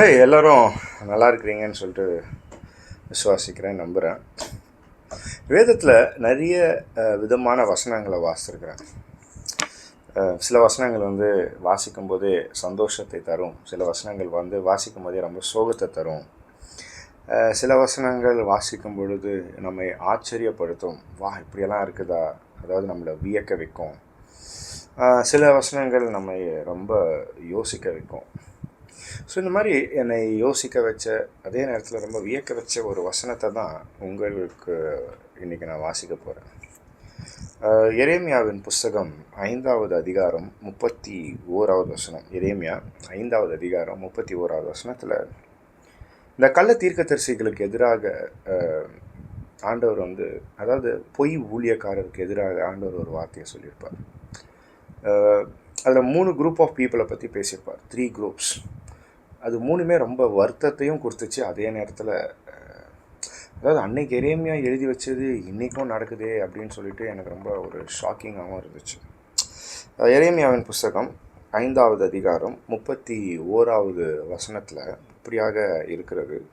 ஹே எல்லாரும் நல்லா இருக்கிறீங்கன்னு சொல்லிட்டு விசுவாசிக்கிறேன் நம்புகிறேன் வேதத்தில் நிறைய விதமான வசனங்களை வாசிச்சிருக்கிறேன் சில வசனங்கள் வந்து வாசிக்கும் போதே சந்தோஷத்தை தரும். சில வசனங்கள் வந்து வாசிக்கும் போதே ரொம்ப சோகத்தை தரும். சில வசனங்கள் வாசிக்கும் பொழுது நம்மை ஆச்சரியப்படுத்தும். வா இப்படியெல்லாம் இருக்குதா? அதாவது நம்மளை வியக்க வைக்கும். சில வசனங்கள் நம்மை ரொம்ப யோசிக்க வைக்கும். ஸோ இந்த மாதிரி என்னை யோசிக்க வச்ச அதே நேரத்தில் ரொம்ப வியக்க வச்ச ஒரு வசனத்தை தான் உங்களுக்கு இன்றைக்கி நான் வாசிக்க போகிறேன் எரேமியாவின் புஸ்தகம் ஐந்தாவது அதிகாரம் முப்பத்தி ஓராவது வசனம். எரேமியா ஐந்தாவது அதிகாரம் முப்பத்தி ஓராவது வசனத்தில் இந்த கள்ள தீர்க்கதரிசிகளுக்கு எதிராக ஆண்டவர் வந்து அதாவது பொய் ஊழியக்காரருக்கு எதிராக ஆண்டவர் ஒரு வார்த்தையை சொல்லியிருப்பார். அதில் மூணு குரூப் ஆஃப் பீப்புளை பற்றி பேசியிருப்பார். த்ரீ குரூப்ஸ் அது மூணுமே ரொம்ப வருத்தத்தையும் கொடுத்துச்சு. அதே நேரத்தில் அதாவது அன்னைக்கு எரேமியா எழுதி வச்சது இன்றைக்கும் நடக்குதே அப்படின்னு சொல்லிட்டு எனக்கு ரொம்ப ஒரு ஷாக்கிங்காகவும் இருந்துச்சு. எரேமியாவின் புஸ்தகம் ஐந்தாவது அதிகாரம் முப்பத்தி ஓராவது வசனத்தில் இப்படியாக இருக்கிறது.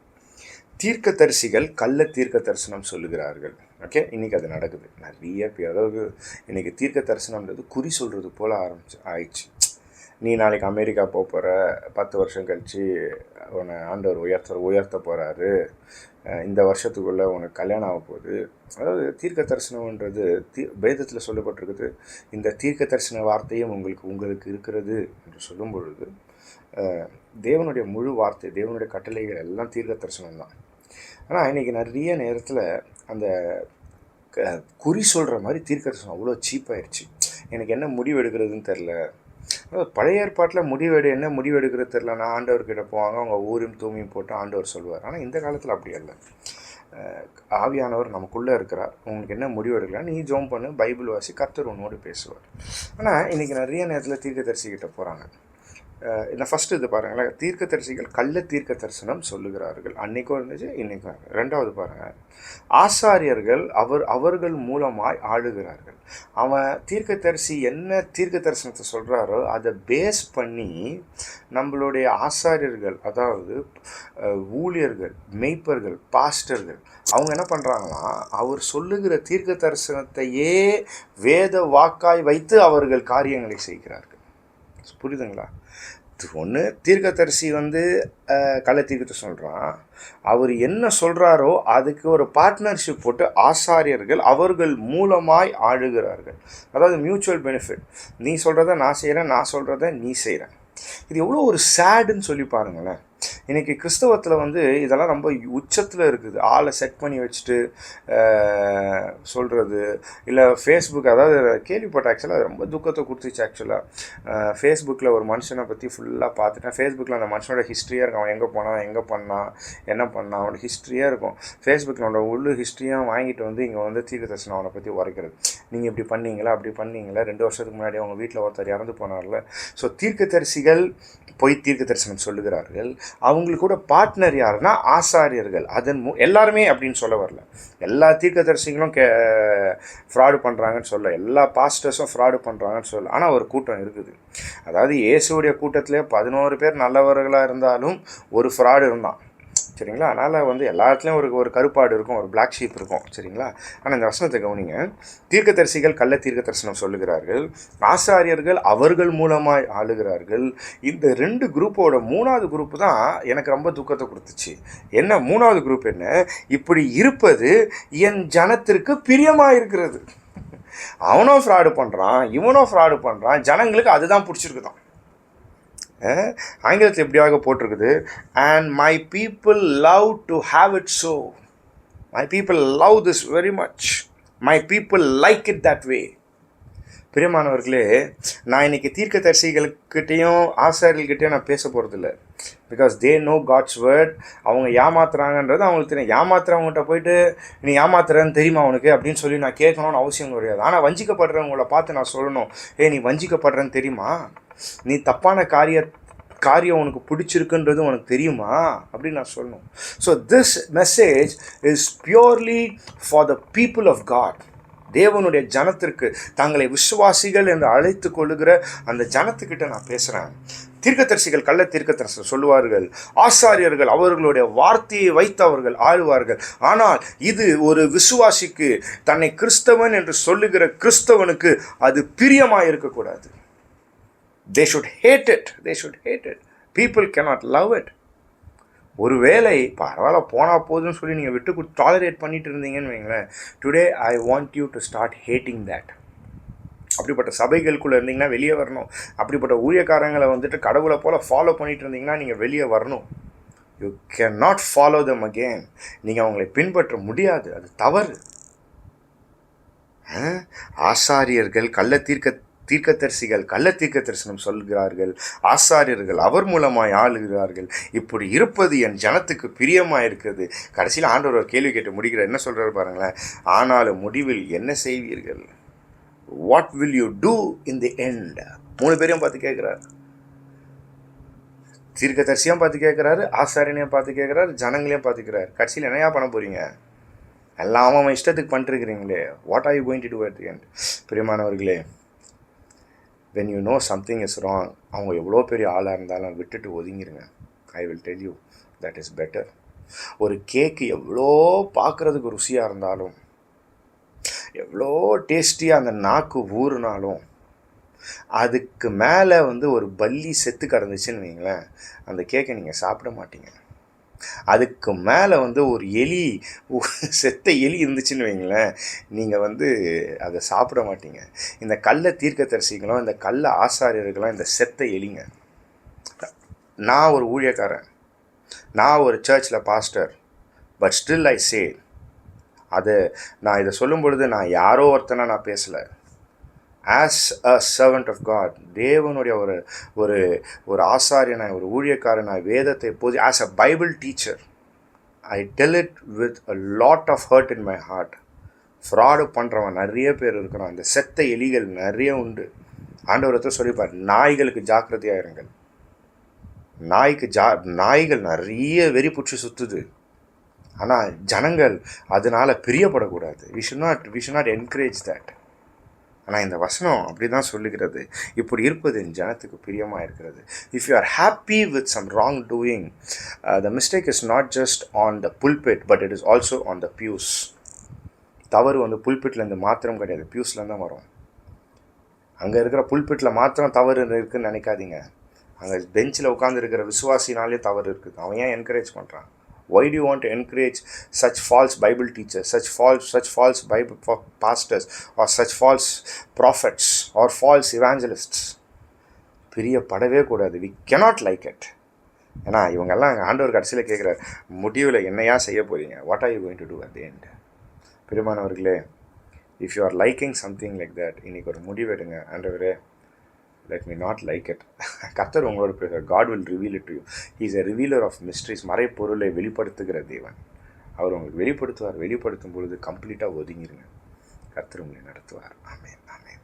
தீர்க்க தரிசிகள் கள்ள தீர்க்க தரிசனம் சொல்லுகிறார்கள். ஓகே? இன்றைக்கி அது நடக்குது. நிறைய பேர் அதாவது இன்றைக்கி தீர்க்க தரிசனம்ன்றது குறி சொல்கிறது போல் ஆரம்பிச்சு ஆயிடுச்சு. நீ நாளைக்கு அமெரிக்கா போக போகிற பத்து வருஷம் கழித்து உன்னை ஆண்டவர் உயர்த்த உயர்த்த போகிறாரு இந்த வருஷத்துக்குள்ளே உனக்கு கல்யாணம் ஆக போகுது. அதாவது தீர்க்க தரிசனம்ன்றது தீ வேதத்தில் சொல்லப்பட்டிருக்குது. இந்த தீர்க்க தரிசன வார்த்தையும் உங்களுக்கு உங்களுக்கு இருக்கிறது என்று சொல்லும் பொழுது தேவனுடைய முழு வார்த்தை தேவனுடைய கட்டளைகள் எல்லாம் தீர்க்க தரிசனம் தான். ஆனால் இன்றைக்கி நிறைய நேரத்தில் அந்த க- குறி சொல்கிற மாதிரி தீர்க்க தரிசனம் அவ்வளோ சீப்பாயிடுச்சு எனக்கு என்ன முடிவு எடுக்கிறதுன்னு தெரில பழைய ஏற்பாட்டில் முடிவெடு என்ன முடிவெடுக்கிறது தெரில நான் ஆண்டவர்கிட்ட போவாங்க அவங்க ஊரும் தூமியும் போட்டு ஆண்டவர் சொல்லுவார். ஆனால் இந்த காலத்தில் அப்படி அல்ல. ஆவியானவர் நமக்குள்ளே இருக்கிறார். உங்களுக்கு என்ன முடிவு எடுக்கலாம் நீ ஜோம் பண்ணு பைபிள் வாசி கர்த்தர் உன்னோடு பேசுவார். ஆனால் இன்றைக்கி நிறைய நேரத்தில் தீர்க்கதரிசிக்கிட்ட போகிறாங்க இந்த ஃபஸ்ட்டு இது பாருங்களேன். தீர்க்கதரிசிகள் கள்ள தீர்க்க தரிசனம் சொல்லுகிறார்கள். அன்றைக்கும் இருந்துச்சு இன்றைக்கும் ரெண்டாவது பாருங்கள் ஆசாரியர்கள் அவர் அவர்கள் மூலமாய் ஆளுகிறார்கள். அவன் தீர்க்கதரிசி என்ன தீர்க்க தரிசனத்தை சொல்கிறாரோ அதை பேஸ் பண்ணி நம்மளுடைய ஆசாரியர்கள் அதாவது ஊழியர்கள் மெய்ப்பர்கள் பாஸ்டர்கள் அவங்க என்ன பண்ணுறாங்கன்னா அவர் சொல்லுகிற தீர்க்க தரிசனத்தையே வேத வாக்காய் வைத்து அவர்கள் காரியங்களை செய்கிறார்கள். புரியுதுங்களா? ஒன்று தீர்க்கதரிசி வந்து கலை தீர்க்கத்தை சொல்கிறான் அவர் என்ன சொல்கிறாரோ அதுக்கு ஒரு பார்ட்னர்ஷிப் போட்டு ஆசாரியர்கள் அவர்கள் மூலமாய் ஆழுகிறார்கள் அதாவது மியூச்சுவல் பெனிஃபிட் நீ சொல்கிறத நான் செய்கிறேன் நான் சொல்கிறத நீ செய்கிறேன் இது எவ்வளோ ஒரு சேடுன்னு சொல்லி பாருங்களேன். இன்றைக்கி கிறிஸ்தவத்தில் வந்து இதெல்லாம் ரொம்ப உச்சத்தில் இருக்குது. ஆளை செட் பண்ணி வச்சுட்டு சொல்கிறது இல்லை ஃபேஸ்புக் அதாவது கேள்விப்பட்ட ஆக்சுவலாக ரொம்ப துக்கத்தை கொடுத்துச்சு ஆக்சுவலாக ஃபேஸ்புக்கில் ஒரு மனுஷனை பற்றி ஃபுல்லாக பார்த்துட்டேன். ஃபேஸ்புக்கில் அந்த மனுஷனோட ஹிஸ்ட்ரியாக இருக்கும். அவன் எங்கே போனான் எங்கே பண்ணான் என்ன பண்ணான் அவனோட ஹிஸ்ட்ரியாக இருக்கும். ஃபேஸ்புக்கில் அவனோட உள்ளு ஹிஸ்ட்ரியாக வாங்கிட்டு வந்து இங்கே வந்து தீர்க்க தரிசனம் அவனை பற்றி உரைக்கிறது. நீங்கள் இப்படி பண்ணீங்களா அப்படி பண்ணீங்களா? ரெண்டு வருஷத்துக்கு முன்னாடி அவங்க வீட்டில் ஒருத்தர் இறந்து போனார்ல. ஸோ தீர்க்கதரிசிகள் பொய் தீர்க்க தரிசனம் சொல்லுகிறார்கள். அவங்களுக்கு கூட பார்ட்னர் யாருன்னா ஆசாரியர்கள். அதன் மூ எல்லாருமே அப்படின்னு சொல்ல வரல. எல்லா தீர்க்கதரிசிகளும் கே ஃப்ராடு பண்ணுறாங்கன்னு சொல்ல எல்லா பாஸ்டர்ஸும் ஃப்ராடு பண்ணுறாங்கன்னு சொல்ல ஆனால் ஒரு கூட்டம் இருக்குது. அதாவது இயேசுடைய கூட்டத்திலே பதினோரு பேர் நல்லவர்களாக இருந்தாலும் ஒரு ஃப்ராடு இருந்தான். சரிங்களா? அதனால் வந்து எல்லா இடத்துலையும் ஒரு ஒரு கருப்பாடு இருக்கும் ஒரு பிளாக் ஷீப் இருக்கும் சரிங்களா? ஆனால் இந்த வசனத்தை கவனிங்க. தீர்க்கதரிசிகள் கள்ள தீர்க்க தரிசனம் சொல்லுகிறார்கள். ஆசாரியர்கள் அவர்கள் மூலமாய் ஆளுகிறார்கள். இந்த ரெண்டு குரூப்போட மூணாவது குரூப் தான் எனக்கு ரொம்ப துக்கத்தை கொடுத்துச்சு. என்ன? மூணாவது குரூப் என்ன? இப்படி இருப்பது என் ஜனத்திற்கு பிரியமாக இருக்கிறது அவனும் ஃப்ராடு பண்ணுறான் இவனும் ஃப்ராடு பண்ணுறான் ஜனங்களுக்கு அதுதான் பிடிச்சிருக்குதான். ஆங்கிலத்தில் எப்படியாக போட்டிருக்குது. And my people love to have it so my people love this very much my people like it that way பிரியமானவர்களே நான் இன்னைக்கு தீர்க்கதரிசிகள்கிட்டையும் ஆசாரியர்கிட்டையும் நான் பேச போகிறதில்ல because they know God's word அவங்க ஏமாத்துறாங்கன்றது அவங்களுக்கு தெரியும். ஏமாத்துறவங்ககிட்ட போயிட்டு நீ ஏமாத்துறன்னு தெரியுமா அவனுக்கு அப்படின்னு சொல்லி நான் கேட்கணும்னு அவசியம் கிடையாது. ஆனால் வஞ்சிக்கப்படுறவங்கள பார்த்து நான் சொல்லணும். ஏ நீ வஞ்சிக்கப்படுறேன்னு தெரியுமா? நீ தப்பான காரிய காரியம் உனக்கு பிடிச்சிருக்குன்றது உனக்கு தெரியுமா? அப்படின்னு நான் சொல்லணும். So this message is purely for the people of God தேவனுடைய ஜனத்திற்கு தங்களை விசுவாசிகள் என்று அழைத்து கொள்ளுகிற அந்த ஜனத்துக்கிட்ட நான் பேசுகிறேன் தீர்க்கதரிசிகள் கள்ள தீர்க்கதரிசர் சொல்லுவார்கள் ஆசாரியர்கள் அவர்களுடைய வார்த்தையை வைத்து அவர்கள் ஆழ்வார்கள் ஆனால் இது ஒரு விசுவாசிக்கு தன்னை கிறிஸ்தவன் என்று சொல்லுகிற கிறிஸ்தவனுக்கு அது பிரியமாக இருக்கக்கூடாது they should hate it they should hate it people cannot love it ஒருவேளை பரவாயில்ல போனால் போதும்னு சொல்லி நீங்கள் விட்டு கொடுத்து டாலரேட் பண்ணிட்டு இருந்தீங்கன்னு வைங்களேன். Today I want you to start hating that அப்படிப்பட்ட சபைகளுக்குள்ளே இருந்தீங்கன்னா வெளியே வரணும். அப்படிப்பட்ட ஊழியக்காரங்களை வந்துட்டு கடவுளை போல் ஃபாலோ பண்ணிட்டு இருந்தீங்கன்னா நீங்கள் வெளியே வரணும். You can not follow them again நீங்கள் அவங்களை பின்பற்ற முடியாது. அது தவறு. ஆ? ஆசாரியர்கள் கள்ள தீர்க்க தீர்க்கதரிசிகள் கள்ள தீர்க்க தரிசனம் சொல்கிறார்கள் ஆசாரியர்கள் அவர் மூலமாய் ஆளுகிறார்கள். இப்படி இருப்பது என் ஜனத்துக்கு பிரியமாக இருக்கிறது கடைசியில் ஆண்டவர் ஒரு கேள்வி கேட்டு முடிக்கிறார் என்ன சொல்கிறார் பாருங்களேன். ஆனாலும் முடிவில் என்ன செய்வீர்கள்? What will you do in the end மூணு பேரையும் பார்த்து கேட்குறாரு. தீர்க்கதரிசியும் பார்த்து கேட்குறாரு ஆசாரியனையும் பார்த்து கேட்குறாரு ஜனங்களையும் பார்த்துக்கிறாரு கடைசியில் என்னையா பண்ண போகிறீங்க எல்லாம் அவன் இஷ்டத்துக்கு பண்ணிட்டுருக்குறீங்களே what are you going to do at end பிரியமானவர்களே when you know something is wrong அவங்க எவ்வளோ பெரிய ஆளாக இருந்தாலும் விட்டுட்டு ஒதுங்கிருங்க. I will tell you that is better ஒரு கேக்கு எவ்வளோ பார்க்குறதுக்கு ருசியாக இருந்தாலும் எவ்வளோ டேஸ்டியாக அந்த நாக்கு ஊறுனாலும் அதுக்கு மேலே வந்து ஒரு பல்லி செத்து கிடந்துச்சுன்னு வைங்களேன் அந்த கேக்கை நீங்கள் சாப்பிட மாட்டீங்க. அதுக்கு மேலே வந்து ஒரு எலி செத்த எலி இருந்துச்சுன்னு வைங்களேன். நீங்கள் வந்து அதை சாப்பிட மாட்டீங்க. இந்த கள்ள தீர்க்கதரிசிகளும் இந்த கள்ள ஆசாரியர்களும் இந்த செத்த எலிங்க. நான் ஒரு ஊழியக்காரன். நான் ஒரு சர்ச்சில் pastor but still I say அது நான் இதை சொல்லும் பொழுது நான் யாரோ ஒருத்தனை நான் பேசலை. As a servant of God தேவனுடைய ஒரு ஒரு ஒரு ஆசாரியனாய் ஒரு ஊழியக்காரனாய் வேதத்தை போது as a Bible teacher I tell it with a lot of hurt in my heart fraud பண்ணுறவன் நிறைய பேர் இருக்கிறான். இந்த செத்த எலிகள் நிறைய உண்டு. ஆண்டவரத்தை சொல்லிப்பார் நாய்களுக்கு ஜாக்கிரதையாக இருங்கள். நாய்க்கு ஜா நாய்கள் நிறைய வெறி பிடிச்சி சுற்றுது ஆனால் ஜனங்கள் அதனால் பிரியப்படக்கூடாது. We should not we should not encourage that ஆனால் இந்த வசனம் அப்படி தான் சொல்லுகிறது. இப்படி இருப்பது என் ஜனத்துக்கு பிரியமாக இருக்கிறது. If you are happy with some wrong doing the mistake is not just on the pulpit but it is also on the pews தவறு வந்து புல்பெட்லேருந்து மாத்திரம் கிடையாது. பியூஸ்லேருந்து தான் வரும். அங்கே இருக்கிற புல்பெட்டில் மாத்திரம் தவறு இருக்குதுன்னு நினைக்காதீங்க. அங்கே பெஞ்சில் உட்காந்துருக்கிற விசுவாசினாலே தவறு இருக்குது. அவன் ஏன் என்கரேஜ் பண்ணுறான் why do you encourage such false Bible false such false such false Bible false Bible pastors, or such false prophets or false பிரியப்படவே கூடாது வி கெனாட் லைக் இட் ஏன்னா இவங்கெல்லாம் ஆண்டவர் கடைசியில் கேட்குற முடிவில் என்னையா செய்ய போகிறீங்க what are you going to do at end பெருமானவர்களே if you are liking something like that இன்றைக்கி ஒரு முடிவு முடிவெடுங்க ஆண்டவரே let me not like it கத்தர் உங்களோட பேசுகிற God will reveal it you is a revealer of mysteries மறைப்பொருளை வெளிப்படுத்துகிற தேவன். அவர் உங்களுக்கு வெளிப்படுத்துவார். வெளிப்படுத்தும் பொழுது கம்ப்ளீட்டாக ஒதுங்கிருங்க. கர்த்தர் உங்களை நடத்துவார். ஆமென் ஆமென்